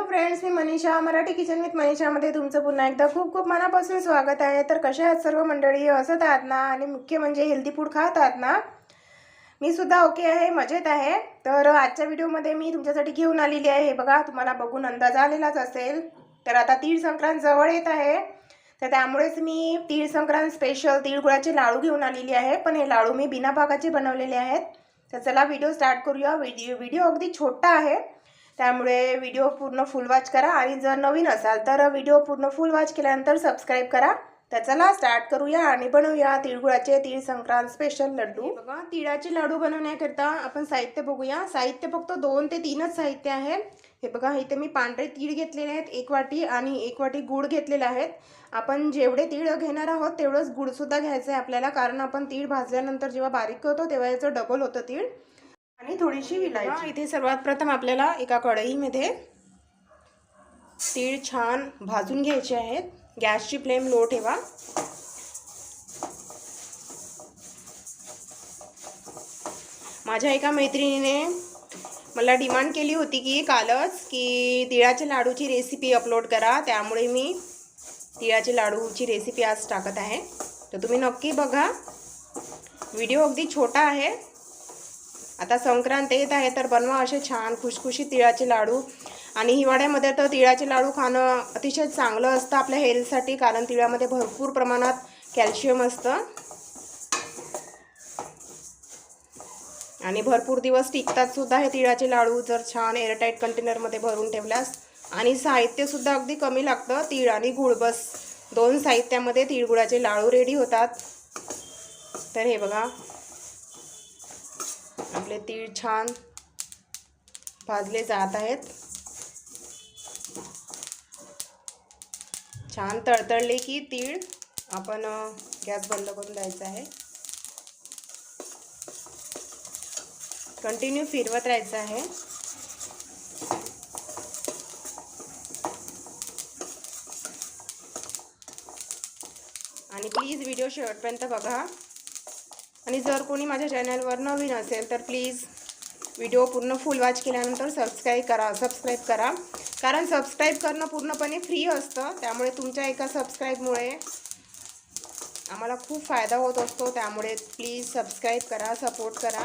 Hello friends मी Manisha Marathi kitchen with मनीषामध्ये तुमचं पुन्हा एकदा खूप खूप मनापासून स्वागत आहे. तर कशा आहात सर्व मंडळी? हसत आहात ना? आणि मुख्य म्हणजे हेल्दी फूड खात आहात ना? मी सुद्धा ओके आहे मजेत आहे. तर आजच्या व्हिडिओमध्ये मी तुमच्यासाठी घेऊन आलेली आहे. हे बघा तुम्हाला बघून अंदाज आलेलाच असेल. तर आता तीळ संक्रांत जवळ येत आहे. तर त्यामुळेच मी तीळ संक्रांत स्पेशल तिळगुळाचे लाडू घेऊन आलेली आहे. पण हे लाडू मी बिना पाकाचे बनवलेले आहेत. तर चला व्हिडिओ स्टार्ट करूया. व्हिडिओ व्हिडिओ अगदी छोटा आहे. त्यामुळे व्हिडिओ पूर्ण फुल वॉच करा. आणि जर नवीन असाल तर व्हिडिओ पूर्ण फुल वॉच केल्यानंतर सबस्क्राईब करा. तर चला स्टार्ट करूया आणि बनवूया तिळगुळाचे तीळ संक्रांत स्पेशल लड्डू बघा तिळाचे लाडू बनवण्याकरिता आपण साहित्य बघूया. साहित्य फक्त दोन ते तीनच साहित्य आहे. हे बघा इथे मी पांढरे तीळ घेतलेले आहेत एक वाटी आणि एक वाटी गूळ घेतलेले आहेत. आपण जेवढे तीळ घेणार आहोत तेवढंच गूळसुद्धा घ्यायचं आहे आपल्याला कारण आपण तीळ भाजल्यानंतर जेव्हा बारीक करतो तेव्हा याचं डबल होतं तीळ. आणि थोडीशी विलायची. इथे सर्वात प्रथम आपल्याला एका कढईमध्ये तीळ छान भाजून घ्यायचे आहेत. गॅसची फ्लेम लो ठेवा. माझ्या एका मैत्रिणीने मला डिमांड केली होती की कालच की तिळाच्या लाडूची रेसिपी अपलोड करा. त्यामुळे मी तिळाच्या लाडूची रेसिपी आज टाकत आहे. तर तुम्ही नक्की बघा. व्हिडिओ अगदी छोटा आहे. आता संक्रांत येत आहे तर बनवा असे छान खुशखुशी तिळाचे लाडू. आणि हिवाळ्यामध्ये तर तिळाचे लाडू खाणं अतिशय चांगलं असतं आपल्या हेल्थसाठी कारण तिळामध्ये भरपूर प्रमाणात कॅल्शियम असतं. आणि भरपूर दिवस टिकतात सुद्धा हे तिळाचे लाडू जर छान एअरटाईट कंटेनरमध्ये भरून ठेवल्यास. आणि साहित्यसुद्धा अगदी कमी लागतं तीळ आणि गुळ बस. दोन साहित्यामध्ये तिळगुळाचे लाडू रेडी होतात. तर हे बघा. आपले तीळ छान भाजले जात आहेत. छान तळतळले की तीळ आपण गॅस बंद करून द्यायचा आहे. कंटिन्यू फिरवत राहायचं आहे. आणि प्लीज व्हिडिओ शेवटपर्यंत बघा. आणि जर कोणी माझ्या चॅनलवर नवीन असेल तर प्लीज व्हिडिओ पूर्ण फुल वॉच केल्यानंतर सबस्क्राईब करा सबस्क्राईब करा. कारण सबस्क्राईब करणं पूर्णपणे फ्री असतं त्यामुळे तुमच्या एका सबस्क्राईबमुळे आम्हाला खूप फायदा होत असतो. त्यामुळे प्लीज सबस्क्राईब करा सपोर्ट करा.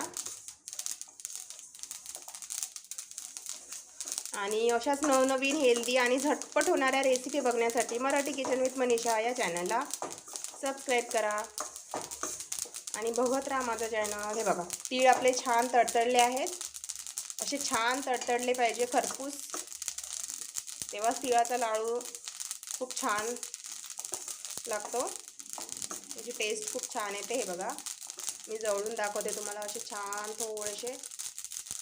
आणि अशाच नवनवीन हेल्दी आणि झटपट होणाऱ्या रेसिपी बघण्यासाठी मराठी किचन विथ मनीषा या चॅनलला सबस्क्राईब करा. आणि बघत राहा माझं चॅनल हे बघा. तीळ आपले छान तडतडले आहेत. असे छान तडतडले पाहिजे खरपूस. तेव्हाच तिळाचा लाडू खूप छान लागतो. त्याची टेस्ट खूप छान येते हे बघा. मी जवळून दाखवते तुम्हाला असे छान थोडेसे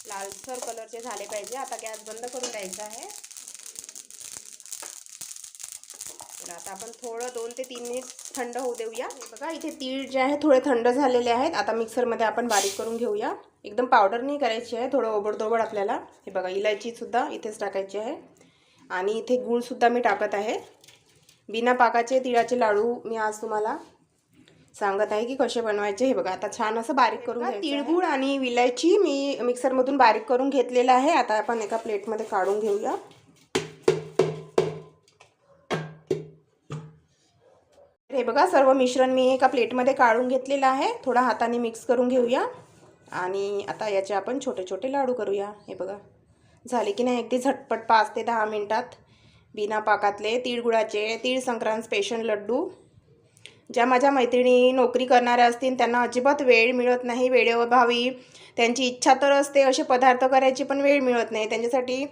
लालसर कलरचे झाले पाहिजे. आता गॅस बंद करून द्यायचा आहे. आता आपण थोडं दोन ते तीन मिनिट थंड होऊ देऊया. हे बघा इथे तीळ जे आहे थोडे थंड झालेले आहेत. आता मिक्सरमध्ये आपण बारीक करून घेऊया. एकदम पावडर नाही करायची आहे थोडं ओबडधोबड आपल्याला. हे बघा इलायचीसुद्धा इथेच टाकायची आहे. आणि इथे गूळसुद्धा मी टाकत आहे. बिना पाकाचे तिळाचे लाडू मी आज तुम्हाला सांगत आहे की कसे बनवायचे. हे बघा आता छान असं बारीक करून तिळगुळ आणि विलायची मी मिक्सरमधून बारीक करून घेतलेलं आहे. आता आपण एका प्लेटमध्ये काढून घेऊया. हे बघा सर्व मिश्रण मी एका प्लेटमध्ये काढून घेतलेलं आहे. थोडा हाताने मिक्स करून घेऊया. आणि आता याचे आपण छोटे छोटे लाडू करूया. हे बघा. झाले की नाही? अगदी झटपट पाच ते दहा मिनटात. बिना पाकातले तिळगुळाचे तीळ संक्रांत स्पेशल लड्डू. ज्या माझ्या मैत्रिणी नोकरी करणाऱ्या असतील त्यांना अजिबात वेळ मिळत नाही. वेळेअभावी त्यांची इच्छा तर असते. असे पदार्थ करायची पण वेळ मिळत नाही. त्यांच्यासाठी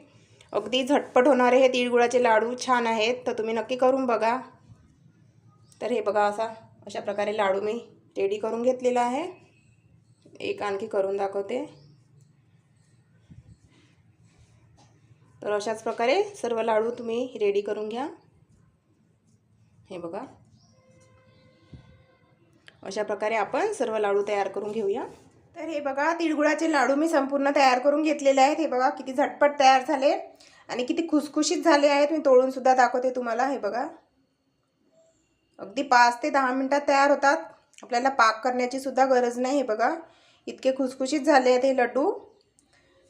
अगदी झटपट होणारे हे तिळगुळाचे लाडू छान आहेत. तर तुम्ही नक्की करून बघा. तर हे बघा असा अशा प्रकारे लाडू मी रेडी करून घेतलेला आहे. एक आणखी करून दाखवते. तर अशाच प्रकारे सर्व लाडू तुम्ही रेडी करून घ्या. हे बघा. अशा प्रकारे आपण सर्व लाडू तयार करून घेऊया. तर हे बघा तिळगुळाचे लाडू मी संपूर्ण तयार करून घेतलेले आहेत. हे बघा किती झटपट तयार झाले आणि किती खुसखुशीत झाले आहेत. मी तोडूनसुद्धा दाखवते तुम्हाला. हे बघा. अगदी पाच ते दहा मिनटात तयार होतात. आपल्याला पाक करण्याची सुद्धा गरज नाही आहे बघा. इतके खुसखुशीत झाले आहेत हे लड्डू.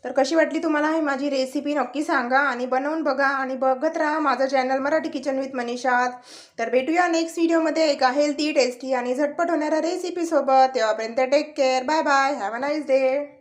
तर कशी वाटली तुम्हाला ही माझी रेसिपी नक्की सांगा आणि बनवून बघा आणि बघत राहा माझं चॅनल मराठी किचन विथ मनीषात तर भेटूया नेक्स्ट व्हिडिओमध्ये एका हेल्दी टेस्टी आणि झटपट होणाऱ्या रेसिपीसोबत तेव्हापर्यंत take care bye bye have a nice day